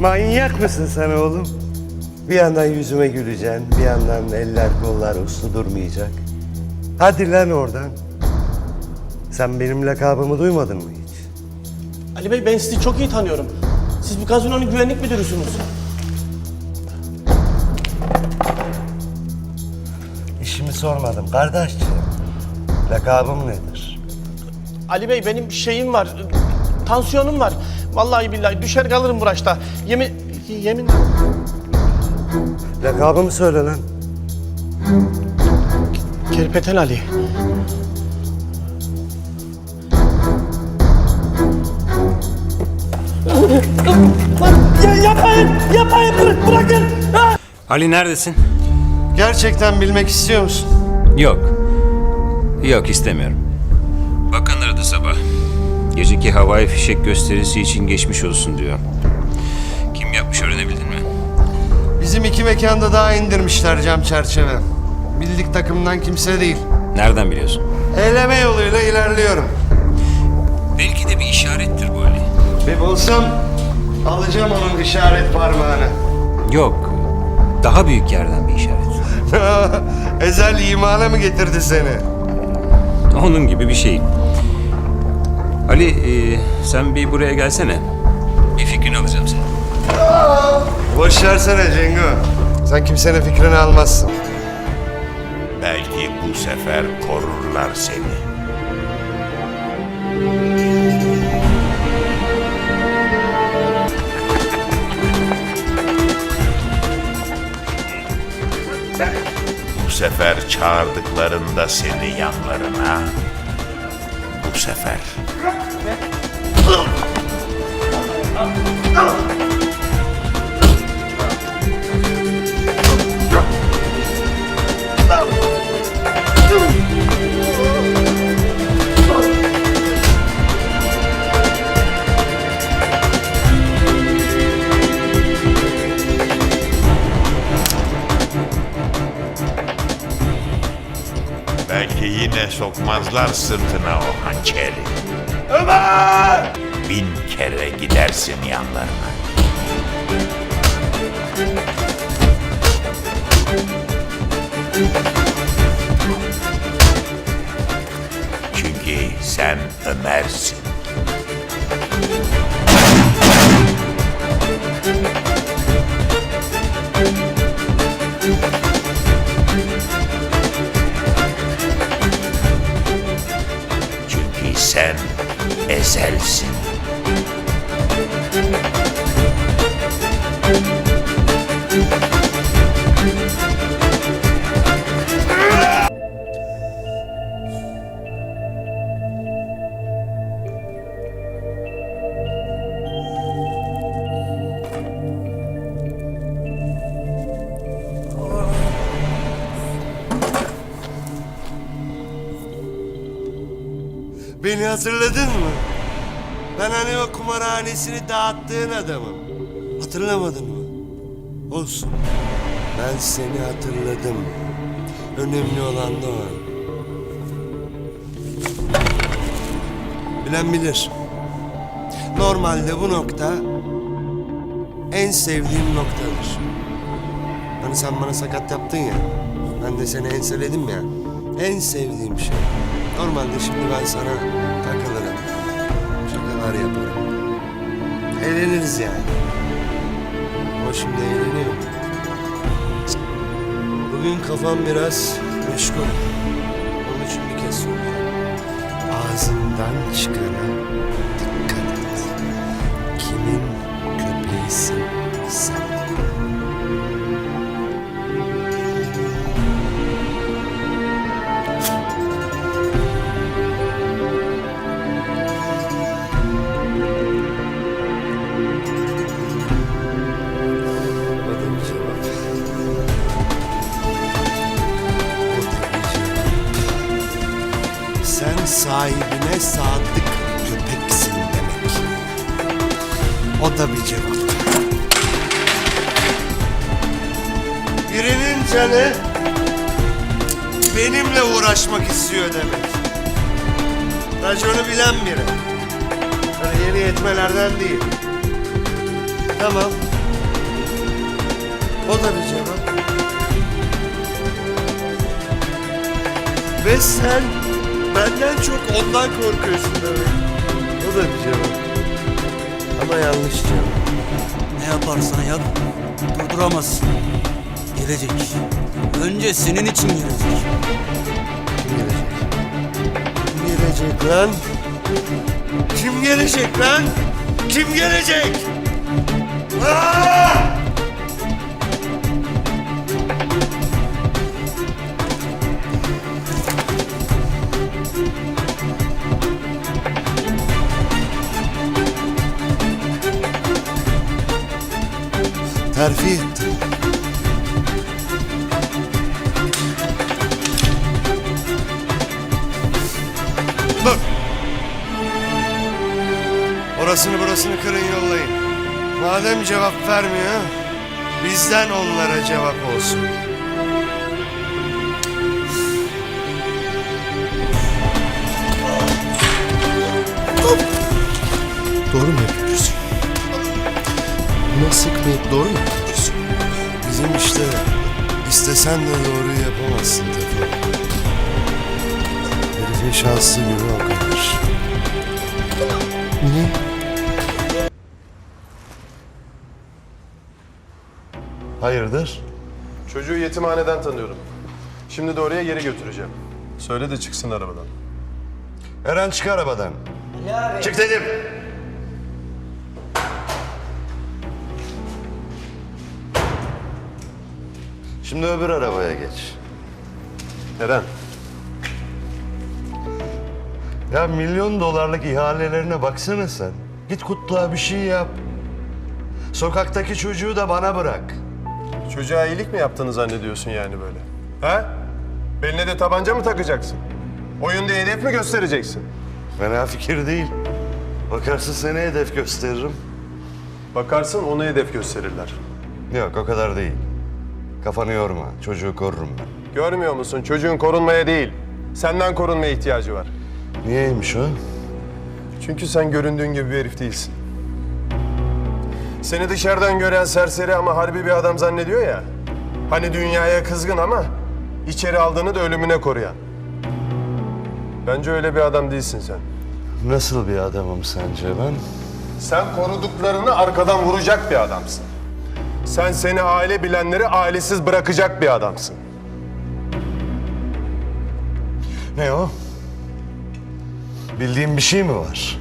Manyak mısın sen oğlum? Bir yandan yüzüme güleceksin, bir yandan eller kollar uslu durmayacak. Hadi lan oradan. Sen benim lakabımı duymadın mı hiç? Ali Bey ben sizi çok iyi tanıyorum. Siz bu gazinonun güvenlik müdürüsünüz. İşimi sormadım kardeşciğim. Lakabım nedir? Ali Bey benim şeyim var. Tansiyonum var. Vallahi billahi düşer kalırım bu raşta. Yemin yemin Lakabımı söyle lan. Kerpeten Ali. ya yapmayın, yapmayın, bırak, bırakın. Ha! Ali neredesin? Gerçekten bilmek istiyor musun? Yok. Yok istemiyorum. Bakan aradı sabah. Geceki havai fişek gösterisi için geçmiş olsun diyor. Kim yapmış öğrenebildin mi? Bizim iki mekanda daha indirmişler cam çerçeve. Bildik takımdan kimse değil. Nereden biliyorsun? Eyleme yoluyla ilerliyorum. Belki de bir işarettir bu Ali. Bir bulsam alacağım onun işaret parmağını. Yok. Daha büyük yerden bir işaret. Ezel imana mı getirdi seni? Onun gibi bir şey. Ali e, sen bir buraya gelsene. Bir fikrini alacağım senin. Boş versene Cengo. Sen kimsenin fikrini almazsın. Belki bu sefer korurlar seni. Bu sefer çağırdıklarında seni yanlarına. Bu sefer. Sokmazlar sırtına o hançeri. Ömer! Bin kere gidersin yanlarına. Çünkü sen Ömer'sin. Sen ezelsin. Kumarhanesini dağıttığın adamım. Hatırlamadın mı? Olsun. Ben seni hatırladım. Önemli olan da o. Bilen bilir. Normalde bu nokta en sevdiğim noktadır. Hani sen bana sakat yaptın ya. Ben de seni enseledim ya. En sevdiğim şey. Normalde şimdi ben sana takılırım. Şakalar yaparım. Eğleniriz yani. Ama şimdi eğleniyorum. Bugün kafam biraz meşgul. Onun için bir kez soracağım. Ağzından çıkana sahibine sadık köpeksin demek. O da bir cevap. Birinin canı benimle uğraşmak istiyor demek. Raconu bilen biri. Öyle yeni yetmelerden değil. Tamam. O da bir cevap. Ve sen benden çok ondan korkuyorsun demek. O da bir cevap. Ama yanlış cevap. Ne yaparsan yap, durduramazsın. Gelecek. Önce senin için gelecek. Kim gelecek? Kim gelecek lan? Kim gelecek lan? Kim gelecek? Aa! Terfi ettim. Dur. Orasını burasını kırın yollayın. Madem cevap vermiyor, bizden onlara cevap olsun. Doğru mu? Buna sıkmayıp doğru mu yapıyorsun? Bizim işte istesen de doğruyu yapamazsın Tefo. Herifin şanslı günü o kadar. Niye? Hayırdır? Çocuğu yetimhaneden tanıyorum. Şimdi de oraya geri götüreceğim. Söyle de çıksın arabadan. Eren çık arabadan. Çık dedim. Şimdi öbür arabaya geç. Eren, Ya milyon dolarlık ihalelerine baksana sen. Git kutluğa bir şey yap. Sokaktaki çocuğu da bana bırak. çocuğa iyilik mi yaptığını zannediyorsun yani böyle? Ha? Beline de tabanca mı takacaksın? Oyunda hedef mi göstereceksin? Fena fikir değil. Bakarsın seni hedef gösteririm. Bakarsın onu hedef gösterirler. Yok o kadar değil. Kafanı yorma. Çocuğu korurum ben. Görmüyor musun? Çocuğun korunmaya değil, senden korunmaya ihtiyacı var. Niyeymiş o? Çünkü sen göründüğün gibi bir herif değilsin. Seni dışarıdan gören serseri ama harbi bir adam zannediyor ya. Hani dünyaya kızgın ama içeri aldığını da ölümüne koruyan. Bence öyle bir adam değilsin sen. Nasıl bir adamım sence ben? Sen koruduklarını arkadan vuracak bir adamsın. Sen seni aile bilenleri ailesiz bırakacak bir adamsın. Ne o? Bildiğin bir şey mi var?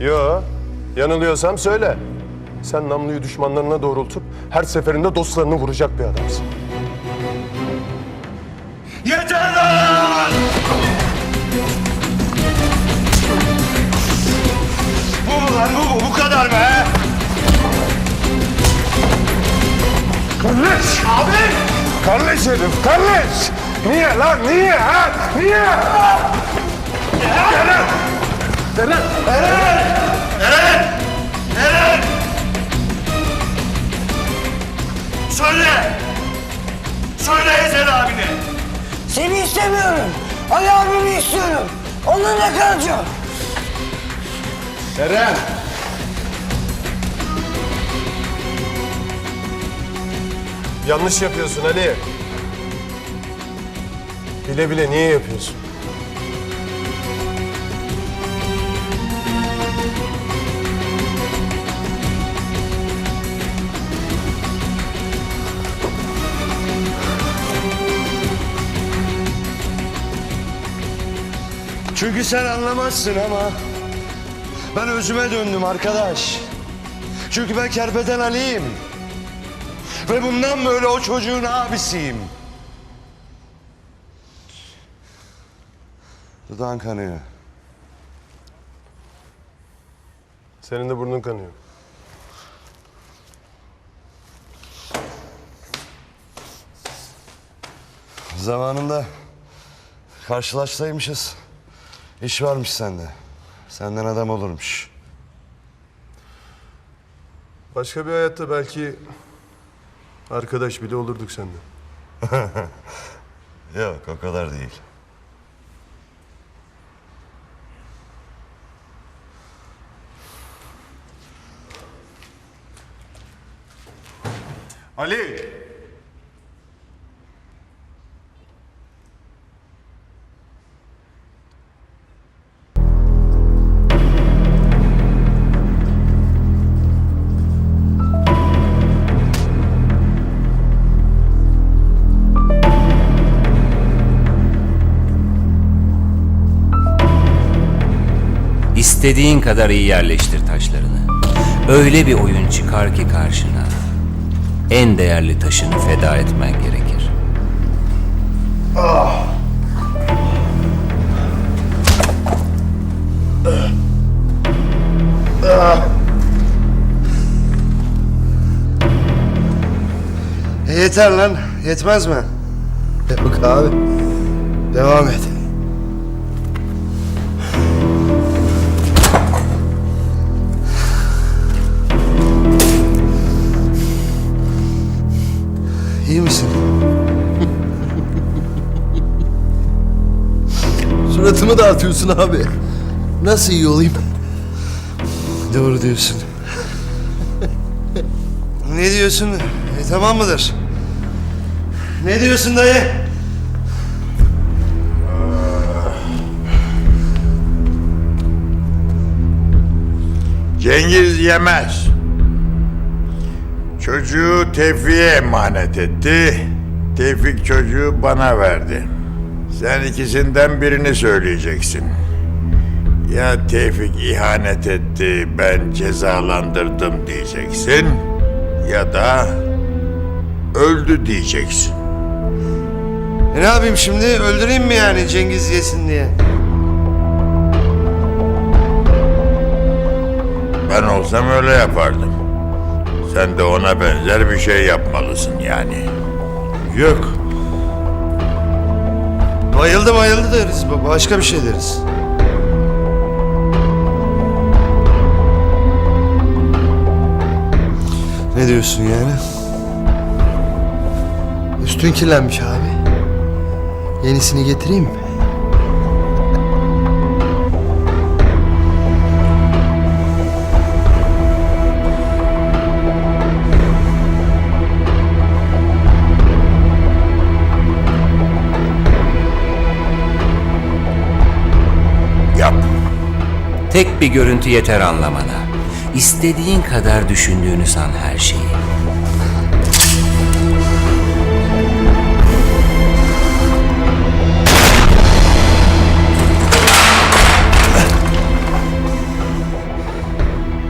Yo, yanılıyorsam söyle. Sen namluyu düşmanlarına doğrultup her seferinde dostlarını vuracak bir adamsın. Kardeş! Abi! Kardeş herif, kardeş! Niye lan, niye ha? Niye? Eren! Eren! Söyle! Söyle Ezel abine! Seni istemiyorum. Ali abimi istiyorum. Onunla kalacağım. Eren! Yanlış yapıyorsun Ali. Bile bile niye yapıyorsun? Çünkü sen anlamazsın ama ben özüme döndüm arkadaş. Çünkü ben Kerpeten Ali'yim. Ve bundan böyle o çocuğun abisiyim. Dudağın kanıyor. Senin de burnun kanıyor. Zamanında karşılaşsaymışız. İş varmış sende. Senden adam olurmuş. Başka bir hayatta belki Arkadaş bile olurduk senden. Yok o kadar değil. Ali! İstediğin kadar iyi yerleştir taşlarını. Öyle bir oyun çıkar ki karşına. En değerli taşını feda etmen gerekir. E yeter lan. Yetmez mi? Yok abi. Devam et. Misin? Suratımı dağıtıyorsun abi. Nasıl iyi olayım? Doğru diyorsun. ne diyorsun? E, tamam mıdır? Ne diyorsun dayı? Cengiz yemez. Çocuğu Tevfik'e emanet etti. Tevfik çocuğu bana verdi. Sen ikisinden birini söyleyeceksin. Ya Tevfik ihanet etti, ben cezalandırdım diyeceksin. Ya da öldü diyeceksin. E ne yapayım şimdi? Öldüreyim mi yani Cengiz yesin diye? Ben olsam öyle yapardım. Sen de ona benzer bir şey yapmalısın yani. Yok. Bayıldı bayıldı deriz baba. Başka bir şey deriz. Ne diyorsun yani? Üstün kirlenmiş abi. Yenisini getireyim mi? Tek bir görüntü yeter anlamana. İstediğin kadar düşündüğünü san her şeyi.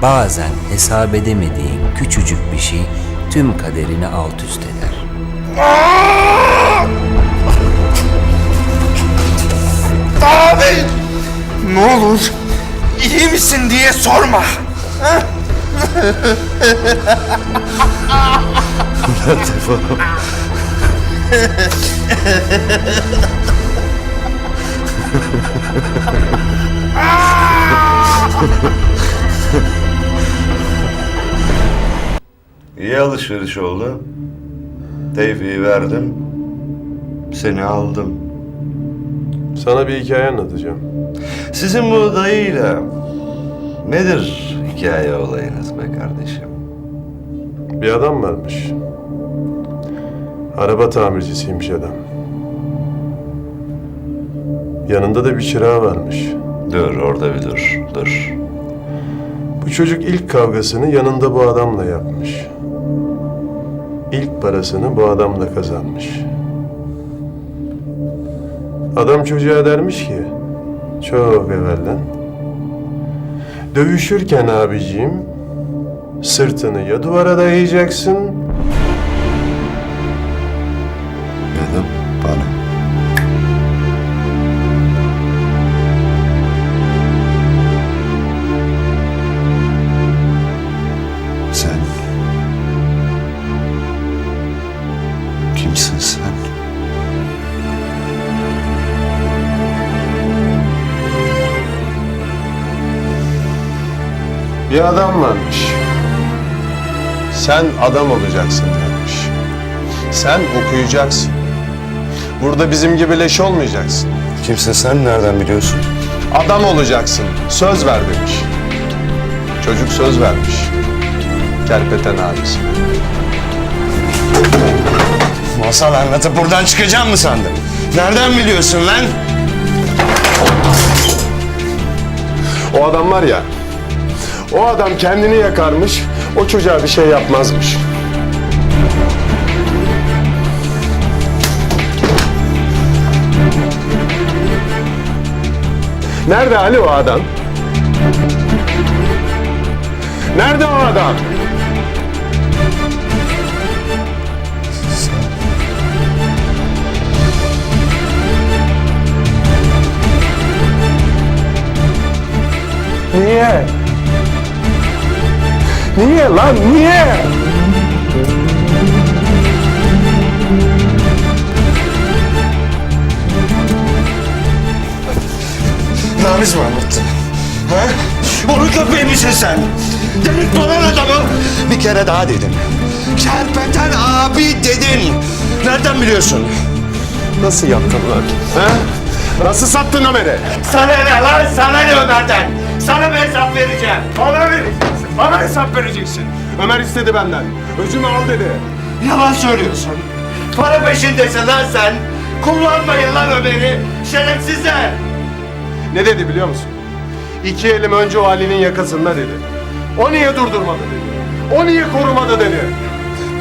Bazen hesap edemediğin küçücük bir şey tüm kaderini alt üst eder. Ne olur iyi misin diye sorma. İyi alışveriş oldu. Tevfik'i verdim. Seni aldım. Sana bir hikaye anlatacağım. Sizin bu dayıyla nedir hikaye olayınız be kardeşim? Bir adam varmış. Araba tamircisiymiş adam. Yanında da bir çırağı varmış. Dur orada bir dur, dur. Bu çocuk ilk kavgasını yanında bu adamla yapmış. İlk parasını bu adamla kazanmış. Adam çocuğa dermiş ki, çok evvelden, dövüşürken abiciğim, sırtını ya duvara dayayacaksın Bir adam varmış. Sen adam olacaksın dermiş. Sen okuyacaksın. Burada bizim gibi leş olmayacaksın. Kimsin sen? Nereden biliyorsun? Adam olacaksın. Söz ver demiş. Çocuk söz vermiş. Kerpeten abisi. Masal anlatıp buradan çıkacağım mı sandın? Nereden biliyorsun lan? O adam var ya, o adam kendini yakarmış, o çocuğa bir şey yapmazmış. Nerede Ali o adam? Nerede o adam? Niye? Niye lan niye? Namiz mi anlattı? Ha? Onun köpeği misin sen? Delik dolan adamı. Bir kere daha dedim. Kerpeten abi dedin. Nereden biliyorsun? Nasıl yaptın lan? Ha? Nasıl sattın Ömer'i? Sana ne lan? Sana ne Ömer'den? Sana mı hesap vereceğim? Bana vereceksin. Bana hesap vereceksin. Ömer istedi benden. Öcümü al dedi. Yalan söylüyorsun. Para peşindesin lan sen. Kullanmayın lan Ömer'i. Şerefsizler. Ne dedi biliyor musun? İki elim önce o Ali'nin yakasında dedi. O niye durdurmadı dedi. O niye korumadı dedi.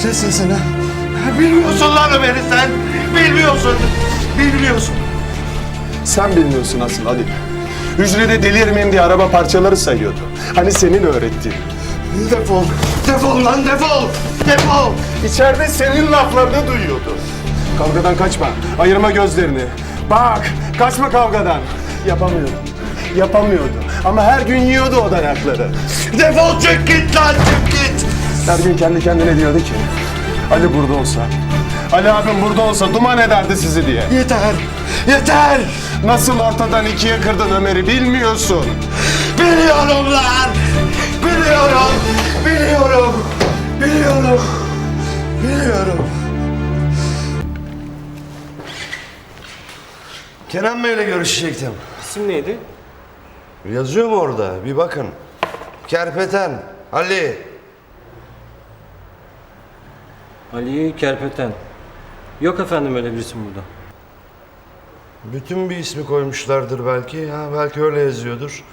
Kes sesini. Bilmiyorsun lan Ömer'i sen. Bilmiyorsun. Bilmiyorsun. Sen bilmiyorsun asıl Ali. Hücrede delirmeyeyim diye araba parçaları sayıyordu. Hani senin öğrettiğin. Defol. Defol lan defol. Defol. İçeride senin laflarını duyuyordu. Kavgadan kaçma. Ayırma gözlerini. Bak, kaçma kavgadan. Yapamıyordu. Yapamıyordu. Ama her gün yiyordu o dayakları. Defol çık git lan çık git. Her gün kendi kendine diyordu ki... Ali burada olsa... Ali abim burada olsa duman ederdi sizi diye. Yeter. Yeter. Nasıl ortadan ikiye kırdın Ömer'i bilmiyorsun. Biliyorum lan. Biliyorum. Biliyorum. Biliyorum. Biliyorum. Kenan Bey'le görüşecektim. İsim neydi? Yazıyor mu orada? Bir bakın. Kerpeten, Ali. Ali Kerpeten. Yok efendim öyle bir isim burada. Bütün bir ismi koymuşlardır belki. Ha, belki öyle yazıyordur.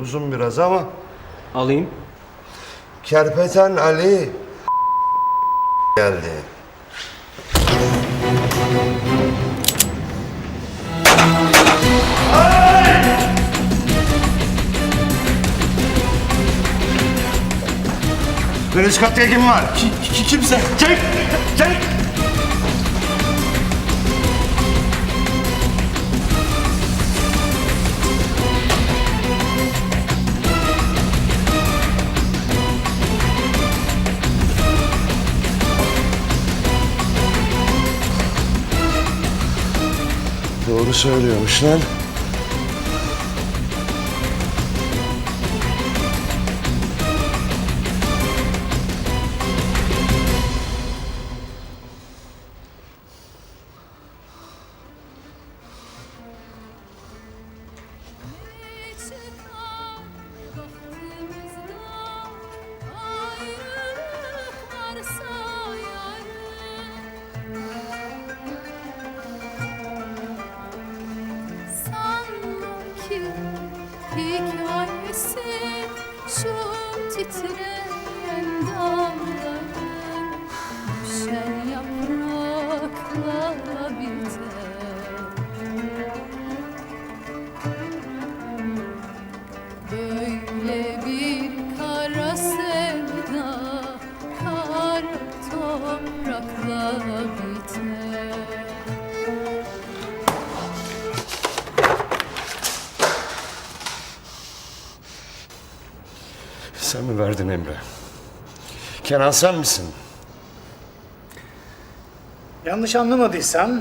Uzun biraz ama. Alayım. Kerpeten Ali geldi. Katta kim var? Kimse. Çek! Çek! Doğru söylüyormuş lan. Verdin Emre? Kenan sen misin? Yanlış anlamadıysam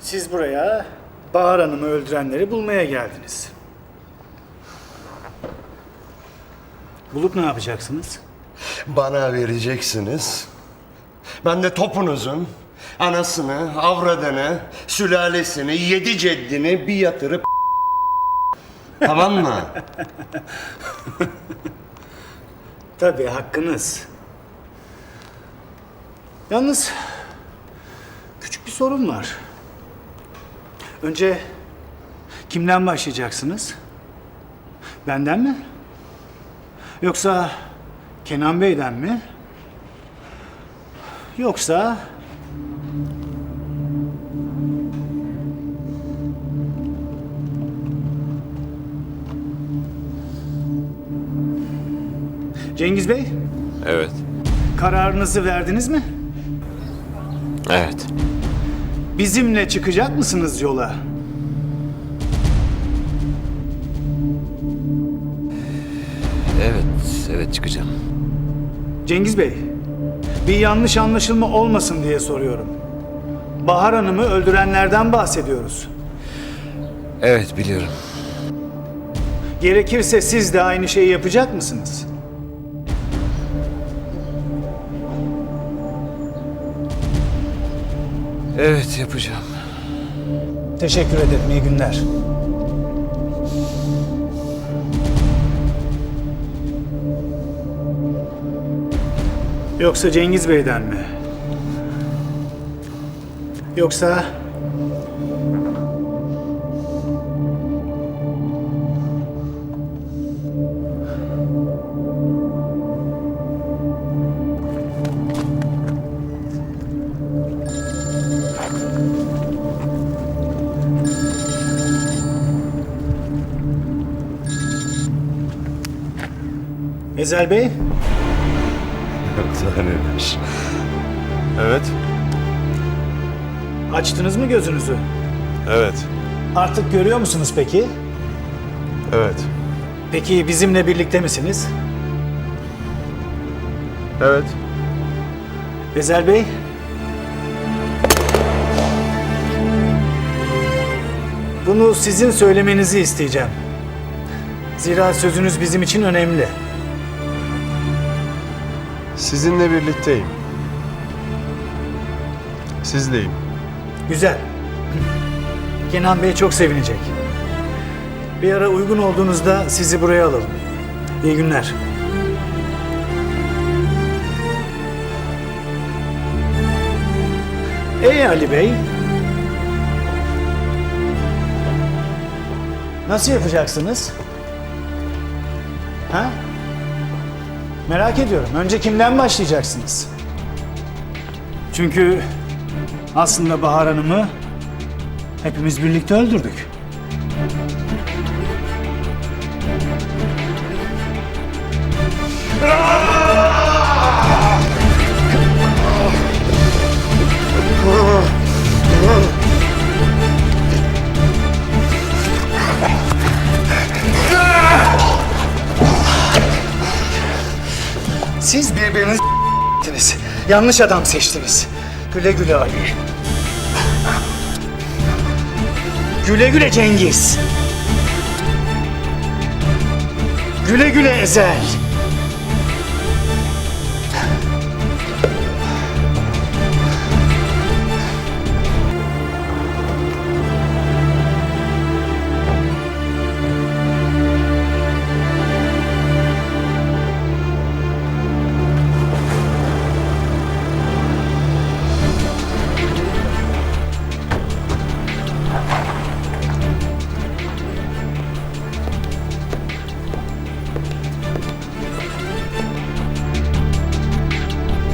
siz buraya Bahar Hanım'ı öldürenleri bulmaya geldiniz. Bulup ne yapacaksınız? Bana vereceksiniz. Ben de topunuzun anasını, avradını, sülalesini, yedi ceddini bir yatırıp Tamam mı? Tabii hakkınız. Yalnız küçük bir sorun var. Önce kimden başlayacaksınız? Benden mi? Yoksa Kenan Bey'den mi? Yoksa Cengiz Bey, Evet. kararınızı verdiniz mi? Evet. Bizimle çıkacak mısınız yola? Evet. Evet çıkacağım. Cengiz Bey, bir yanlış anlaşılma olmasın diye soruyorum. Bahar Hanım'ı öldürenlerden bahsediyoruz. Evet biliyorum. Gerekirse siz de aynı şeyi yapacak mısınız? Evet yapacağım. Teşekkür ederim, iyi günler. Yoksa Cengiz Bey'den mi? Yoksa Ezel Bey? Daha neler? Evet, Açtınız mı gözünüzü? evet, Artık görüyor musunuz peki? evet, Peki bizimle birlikte misiniz? evet. Ezel Bey? Bunu sizin söylemenizi isteyeceğim. Zira sözünüz bizim için önemli. Sizinle birlikteyim. Sizleyim. Güzel. Kenan Bey çok sevinecek. Bir ara uygun olduğunuzda sizi buraya alalım. İyi günler. Ee Ali Bey? Nasıl yapacaksınız? Ha? Merak ediyorum. Önce kimden başlayacaksınız? Çünkü aslında Bahar Hanım'ı hepimiz birlikte öldürdük. Birbirinizi s**tiniz. Yanlış adam seçtiniz. Güle güle Ali. Güle güle Cengiz. Güle güle Ezel.